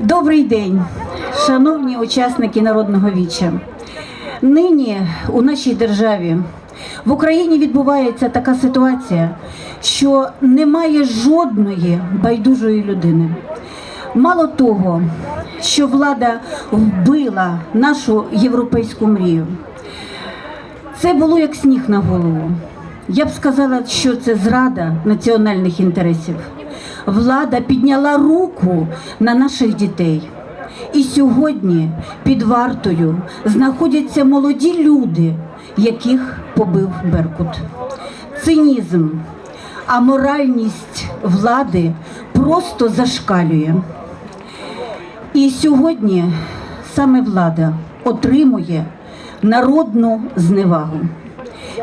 Добрий день, шановні учасники народного віча. Нині у нашій державі в Україні відбувається така ситуація, що немає жодної байдужої людини. Мало того, що влада вбила нашу європейську мрію. Це було як сніг на голову. Я б сказала, що це зрада національних інтересів. Влада підняла руку на наших дітей. І сьогодні під вартою знаходяться молоді люди, яких побив Беркут. Цинізм, аморальність влади просто зашкалює. І сьогодні саме влада отримує народну зневагу.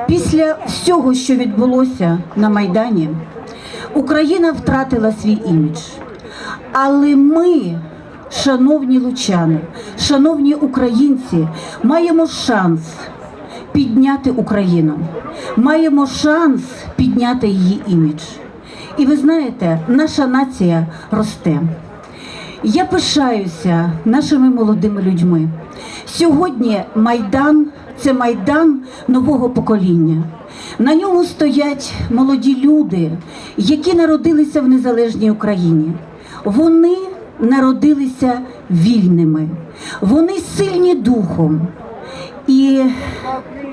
Після всього, що відбулося на Майдані, Україна втратила свій імідж. Але ми, шановні лучани, шановні українці, маємо шанс підняти Україну, маємо шанс підняти її імідж. І ви знаєте, наша нація росте. Я пишаюся нашими молодими людьми. Сьогодні Майдан це майдан нового покоління. На ньому стоять молоді люди, які народилися в незалежній Україні. Вони народилися вільними, вони сильні духом. І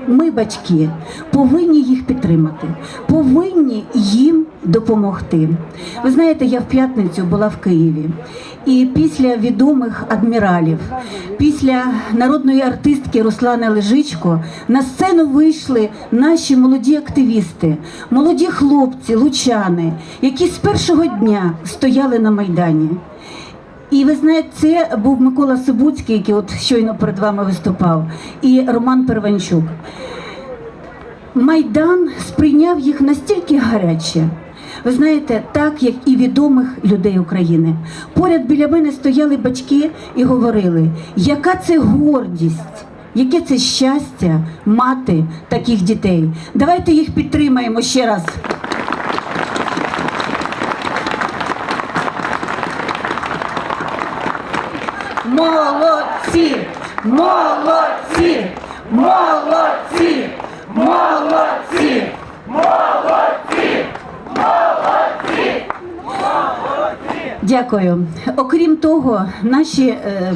ми, батьки, повинні їх підтримати, повинні їм допомогти. Ви знаєте, я в п'ятницю була в Києві, і після відомих адміралів, після народної артистки Руслани Лежичко на сцену вийшли наші молоді активісти, молоді хлопці, лучани, які з першого дня стояли на майдані. І ви знаєте, це був Микола Сибуцький, який от щойно перед вами виступав, і Роман Перванчук. Майдан сприйняв їх настільки гаряче. Ви знаєте, так як і відомих людей України. Поряд біля мене стояли батьки і говорили, яка це гордість, яке це щастя мати таких дітей. Давайте їх підтримаємо ще раз. Молодці! Молодці! Молодці! Молодці! Молодці! Молодці! Дякую. Окрім того, наші е,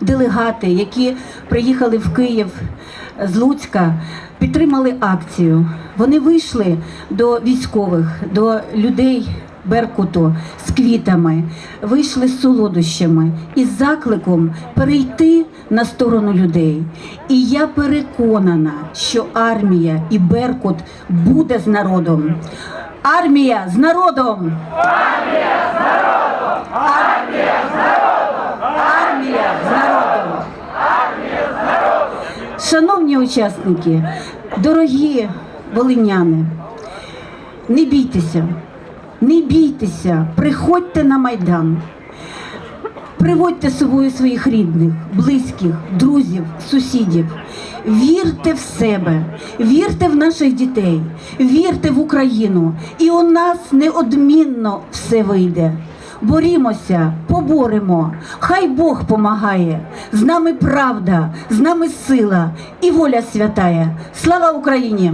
делегати, які приїхали в Київ з Луцька, підтримали акцію. Вони вийшли до військових, до людей. Беркуту з квітами, вийшли з солодощами і з закликом перейти на сторону людей. І я переконана, що армія і Беркут буде з народом. Армія з народом! Армія з народом! Шановні учасники, дорогі волиняни, не бійтеся, не бійтеся, приходьте на Майдан. Приводьте з собою своїх рідних, близьких, друзів, сусідів. Вірте в себе, вірте в наших дітей, вірте в Україну, і у нас неодмінно все вийде. Борімося, поборемо, хай Бог помагає. З нами правда, з нами сила і воля святая. Слава Україні!